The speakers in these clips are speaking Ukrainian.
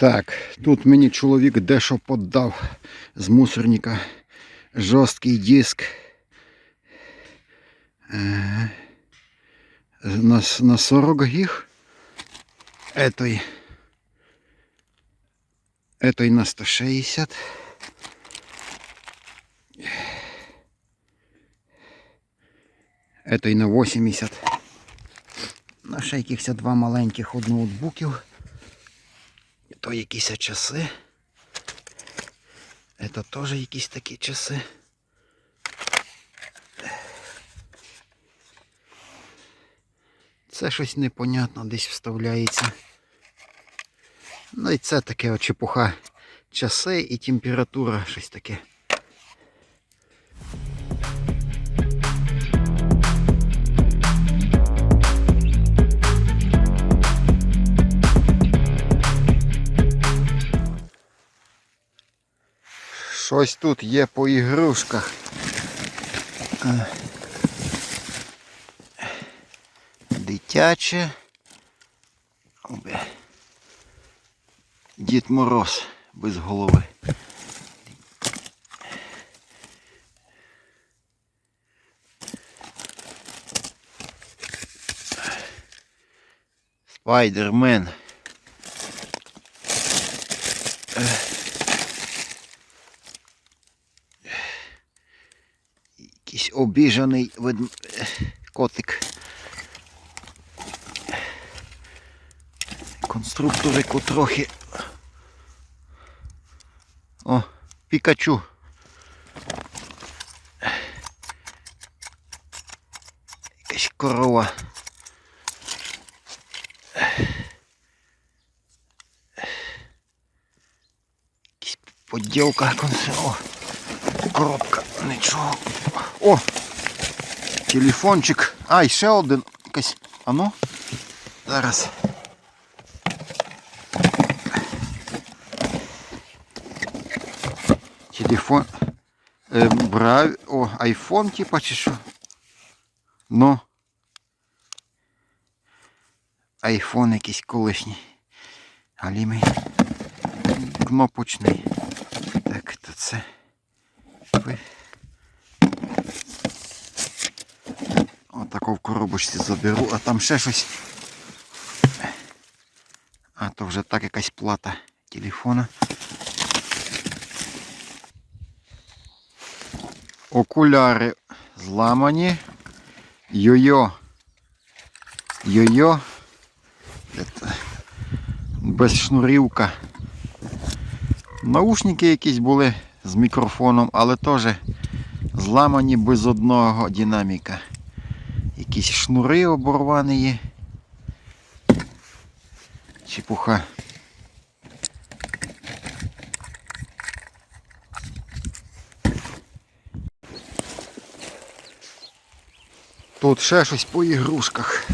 Так, тут мені чоловік дещо подав з мусорника. Жорсткий диск. Е, На, с- на 40 гіг. Этой. Этой на 160. Этой на 80. На ще якихось два маленьких от ноутбуків. То якісь часи. Это теж якісь такі часи. Це щось непонятно десь вставляється. Ну і це таке чепуха. Часи і температура, щось таке. Щось тут є по ігрушках. Е. Дитяче. Дід Мороз без голови. Спайдермен. Якийсь обіжаний ведм... е, котик. Конструкторику трохи. О, Пікачу. Якась корова. Якась поділка консерва. Коробка, нічого. О! Телефончик. А, і ще один. Якась. А ну. Зараз. Телефон. Е, брав. О, айфон, типа, чи що? Ну. Айфон якийсь колишній. Галімий. Кнопочний. Так, то це. Отако в коробочці заберу, а там ще щось. А то вже так якась плата телефона. Окуляри зламані. Йо-йо. Йо-йо. Це Без шнурівка. Наушники якісь були з мікрофоном, але теж зламані без одного динаміка. Якісь шнури оборвані є. Чепуха. Тут ще щось по ігрушках.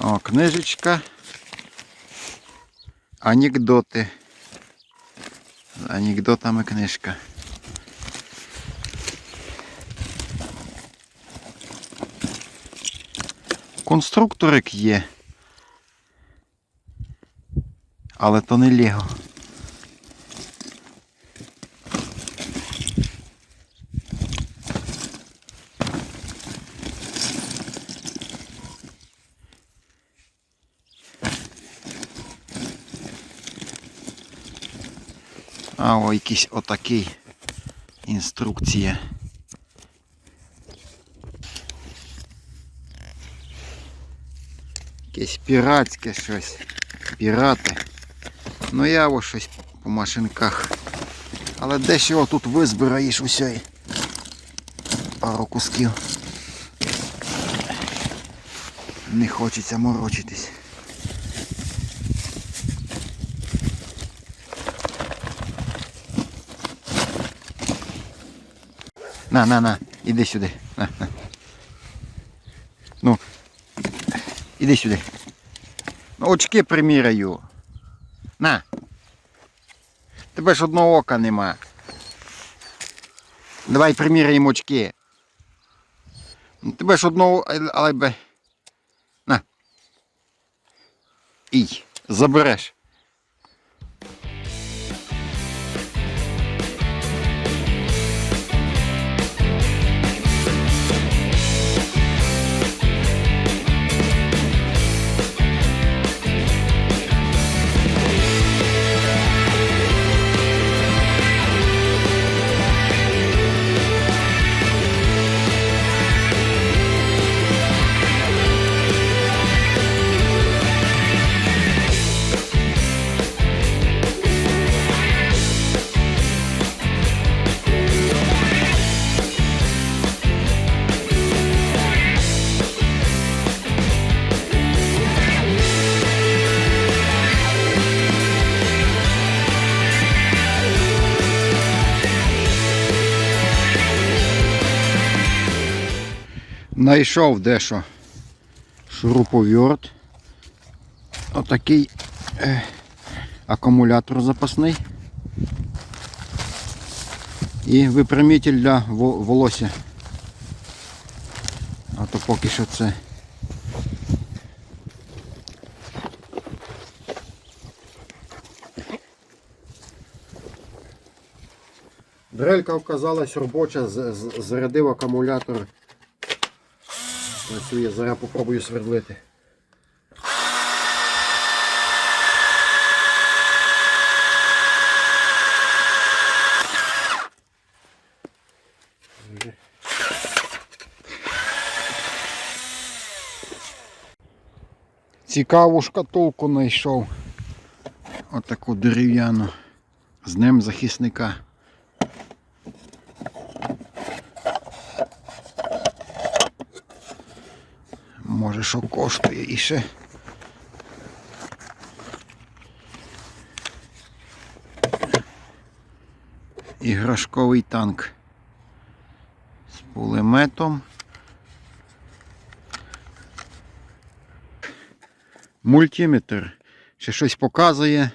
О, книжечка. Анекдоти. З анекдотами книжка. Конструкторик є. Але то не Лего. А о, якийсь отакий інструкція. Якесь піратське щось. Пірати. Ну я ось щось по машинках. Але дещо тут визбираєш усе. Пару кусків. Не хочеться морочитись. На, на, на, іди сюди. На, на. Ну, іди сюди. Ну, очки приміряю. На. Тебе ж одного ока нема. Давай приміряємо очки. Ну, Тебе ж одного, але-. На. Ій, забереш. Найшов дещо шуруповерт. Отакий е, акумулятор запасний. І випрямитель для волосся. А то поки що це. Дрелька оказалась робоча, зарядив акумулятор. Працює, зараз попробую свердлити. Цікаву шкатулку знайшов. Отаку дерев'яну. З ним захисника. Може що коштує і ще. Іграшковий танк з пулеметом. Мультиметр. Ще щось показує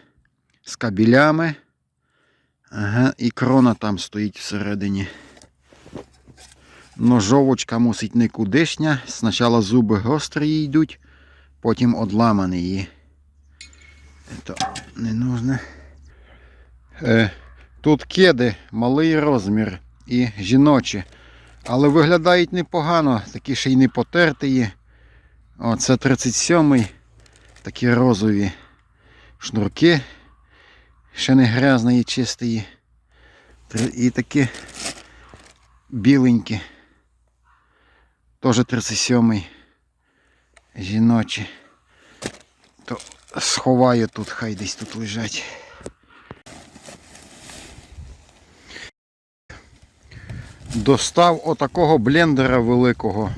з кабелями. Ага, і крона там стоїть всередині. Ножовочка мусить никудишня. Спочатку зуби гострі йдуть, потім одламані її. Це не нужно. Е, тут кеди, малий розмір і жіночі. Але виглядають непогано, такі ще й не потерті. О, це 37-й. Такі розові шнурки. Ще не грязної, чистої. Три- І такі біленькі. Теж 37-й. Жіночі. То сховаю тут, хай десь тут лежать. Достав отакого блендера великого.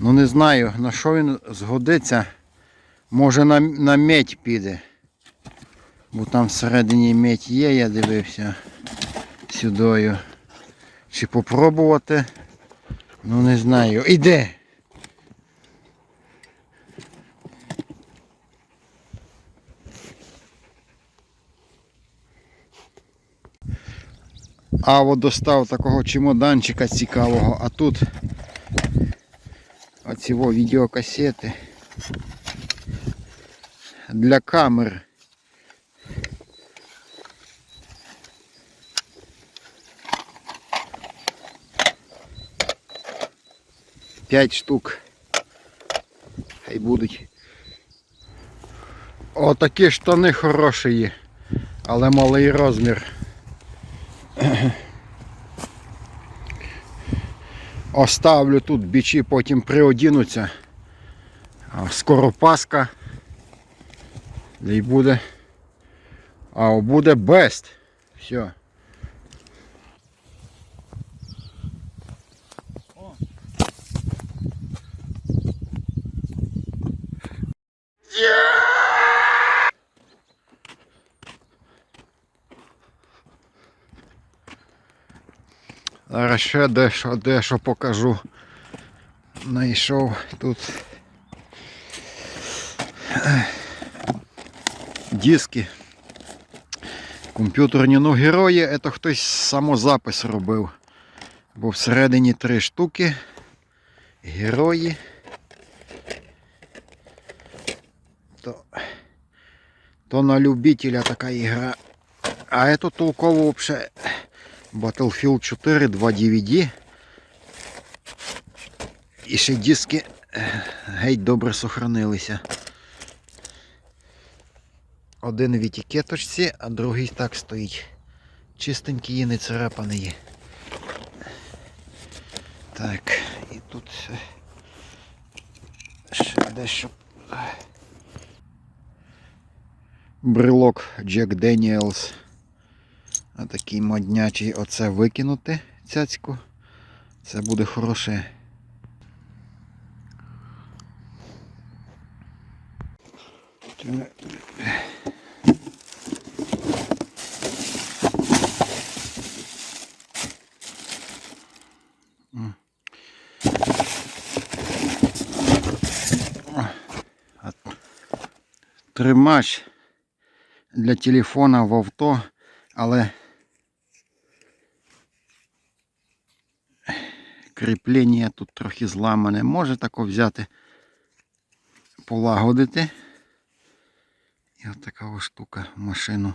Ну не знаю на що він згодиться. Може на, на медь піде. Бо там всередині медь є, я дивився сюдою. Чи попробувати? Ну не знаю. Іде! А от достав такого чемоданчика цікавого, а тут оці відеокасети для камер. П'ять штук. Хай будуть. Отакі штани хороші але малий розмір. Оставлю тут бічі, потім приодінуться. Скоро Пасха. І буде. А буде бест. Все. Зараз ще дещо, дещо покажу. Найшов тут диски Комп'ютерні ну герої це хтось самозапис робив. Бо всередині три штуки. Герої. То, то на любителя така ігра. А это толково вообще Battlefield 4, 2 DVD. І ще диски е, геть добре сохранилися. Один в етикеточці, а другий так стоїть. Чистенький і не царапаний. Так, і тут е, ще дещо. Брелок Jack Daniels. А такий моднячий оце викинути цяцьку. Це буде хороше. Тримач для телефона в авто, але кріплення тут трохи зламане. Може тако взяти, полагодити. І от така штука в машину.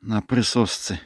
На присосці.